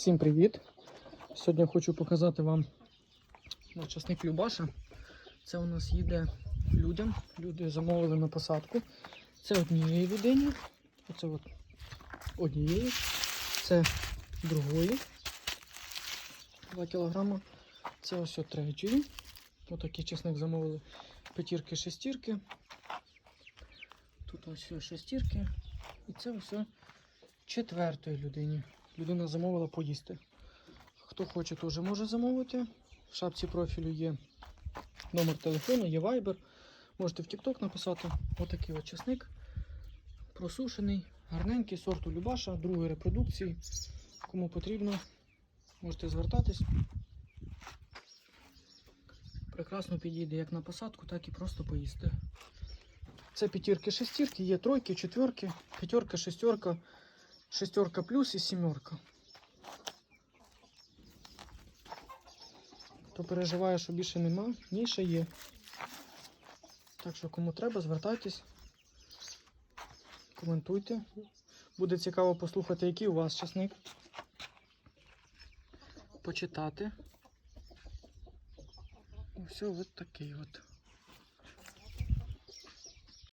Всім привіт! Сьогодні хочу показати вам ну, часник Любаша. Це у нас їде людям. Люди замовили на посадку. Це однієї людині. Оце от однієї. Це другої. 2 кілограма. Це ось от третьої. Отакий часник замовили. П'ятірки, шестірки. Тут ось шестірки. І це ось четвертої людині. Людина замовила поїсти. Хто хоче, теж може замовити. В шапці профілю є номер телефону, є Viber. Можете в TikTok написати. Отакий от часник. Просушений, гарненький, сорту Любаша, другої репродукції. Кому потрібно, можете звертатись. Прекрасно підійде як на посадку, так і просто поїсти. Це п'ятірки, шестірки, є тройки, четверки, п'ятерка, шестерка, шестерка плюс і сімерка. Хто переживає, що більше нема, ні, ще є. Так що кому треба, звертайтесь, коментуйте. Буде цікаво послухати, який у вас часник. Почитати. Все, от такий от.